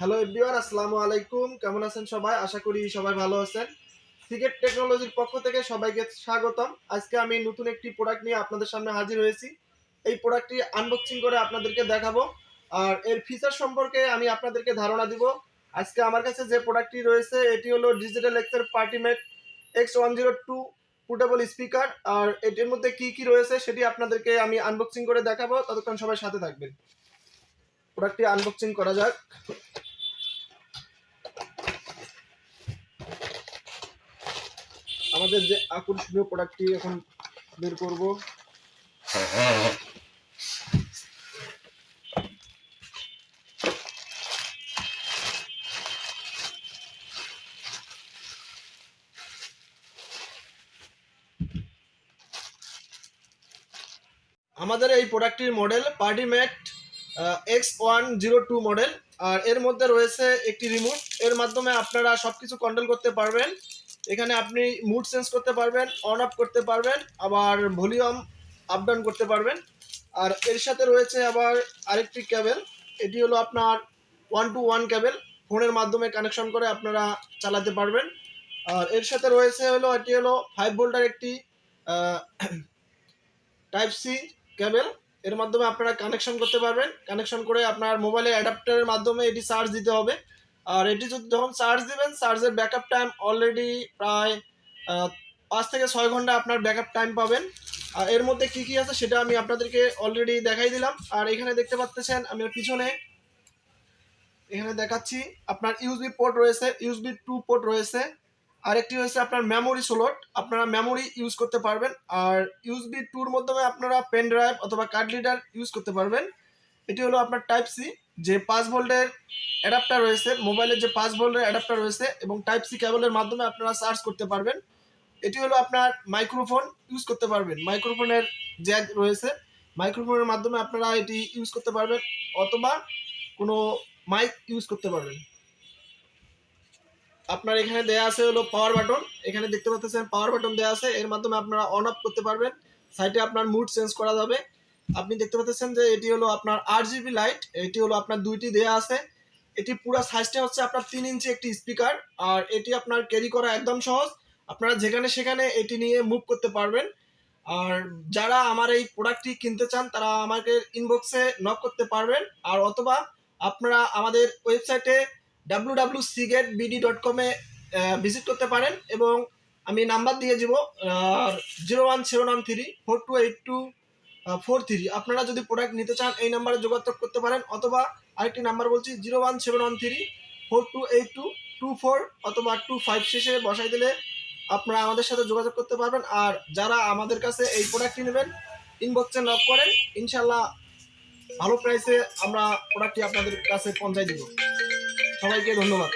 Hello everyone আসসালামু আলাইকুম। কেমন আছেন সবাই? আশা করি সবাই ভালো আছেন। ক্রিকেট টেকনোলজির পক্ষ থেকে সবাইকে স্বাগতম। আজকে আমি নতুন একটি প্রোডাক্ট নিয়ে আপনাদের সামনে হাজির হয়েছি। এই প্রোডাক্টটি আনবক্সিং করে আপনাদেরকে দেখাবো। আর এর ফিচার সম্পর্কে আমি আপনাদেরকে ধারণা দিব। আজকে আমার কাছে যে প্রোডাক্টটি রয়েছে, এটি হলো ডিজিটাল এক্সের Partymate X one zero two portable speaker আর এটির মধ্যে কি কি রয়েছে সেটি আপনাদেরকে আমি আনবক্সিং করে দেখাবো। ততক্ষণ সবাই সাথে থাকবেন। প্রোডাক্টটি আনবক্সিং করা যাক। আমাদের যে আকর্ষণীয় প্রোডাক্টটি এখন বের করব। আমাদের এই প্রোডাক্টটির model Partymate X one zero two model আর এর মধ্যে রয়েছে একটি রিমোট এর মাধ্যমে আপনারা সব কিছু কন্ট্রোল করতে পারবেন। এখানে আপনি মুড চেঞ্জ করতে পারবেন অন অফ করতে পারবেন, আবার ভলিউম আপ ডাউন করতে পারবেন। আর এর সাথে রয়েছে আবার আরেকটি ক্যাবেল এটি হলো আপনার ওয়ান টু ওয়ান ক্যাবেল ফোনের মাধ্যমে কানেকশন করে আপনারা চালাতে পারবেন। আর এর সাথে রয়েছে হলো, এটি হলো ফাইভ ভোল্টার একটি টাইপ সি ক্যাবেল এর মাধ্যমে আপনারা কানেকশন করতে পারবেন। কানেকশন করে আপনার মোবাইলে অ্যাডাপ্টারের মাধ্যমে এটি চার্জ দিতে হবে। আর এটি যদি যখন চার্জ দিবেন চার্জের ব্যাকআপ টাইম অলরেডি প্রায় পাঁচ থেকে ছয় ঘণ্টা আপনার ব্যাকআপ টাইম পাবেন। আর এর মধ্যে কি কি আছে সেটা আমি আপনাদেরকে অলরেডি দেখাই দিলাম। আর এখানে দেখতে পাচ্ছেন আমি পিছনে এখানে দেখাচ্ছি, আপনার ইউএসবি পোর্ট রয়েছে ইউএসবি টু পোর্ট রয়েছে। আরেকটি হয়েছে আপনার মেমোরি স্লট আপনারা মেমোরি ইউজ করতে পারবেন। আর ইউএসবি টুর মাধ্যমে আপনারা পেন ড্রাইভ অথবা কার্ড লিডার ইউজ করতে পারবেন। এটি হলো আপনার টাইপ সি যে পাঁচ ভোল্টের অ্যাডাপ্টার রয়েছে মোবাইলের যে পাঁচ ভোল্টের অ্যাডাপ্টার রয়েছে এবং টাইপ সি কেবলের মাধ্যমে আপনারা চার্জ করতে পারবেন। এটি হলো আপনার মাইক্রোফোন ইউজ করতে পারবেন। মাইক্রোফোনের জ্যাক রয়েছে মাইক্রোফোনের মাধ্যমে আপনারা এটি ইউজ করতে পারবেন অথবা কোনো মাইক ইউজ করতে পারবেন। আপনার এখানে দেয়া আছে হলো পাওয়ার বাটন এখানে দেখতে পাচ্ছেন পাওয়ার বাটন দেয়া আছে। এর মাধ্যমে আপনারা অন অফ করতে পারবেন। সাইটে আপনার মুড চেঞ্জ করা যাবে। আপনি দেখতে পাচ্ছেন যে এটি হলো আপনার আট জিবি লাইট এটি হলো আপনার দুইটি দেয়া আছে। এটি পুরো সাইজটা হচ্ছে আপনার তিন ইঞ্চি একটি স্পিকার আর এটি আপনার ক্যারি করা একদম সহজ। আপনারা যেখানে সেখানে এটি নিয়ে মুভ করতে পারবেন। আর যারা আমার এই প্রোডাক্টটি কিনতে চান, তারা আমাকে ইনবক্সে নক করতে পারবেন। আর অথবা আপনারা আমাদের ওয়েবসাইটে W W Sigate BD dot কমে ভিজিট করতে পারেন এবং আমি নাম্বার দিয়ে দিব zero one seven one three four two eight two four three আপনারা যদি প্রোডাক্ট নিতে চান, এই নাম্বারে যোগাযোগ করতে পারেন, অথবা আরেকটি নাম্বার বলছি zero one seven one three four two eight two two four অথবা টু ফাইভ শেষে বসাই দিলে আপনারা আমাদের সাথে যোগাযোগ করতে পারবেন। আর যারা আমাদের কাছে এই প্রোডাক্টটি নেবেন ইনবক্সে নক করেন ইনশাল্লাহ ভালো প্রাইসে আমরা প্রোডাক্টটি আপনাদের কাছে পৌঁছাই দিব। সবাইকে ধন্যবাদ।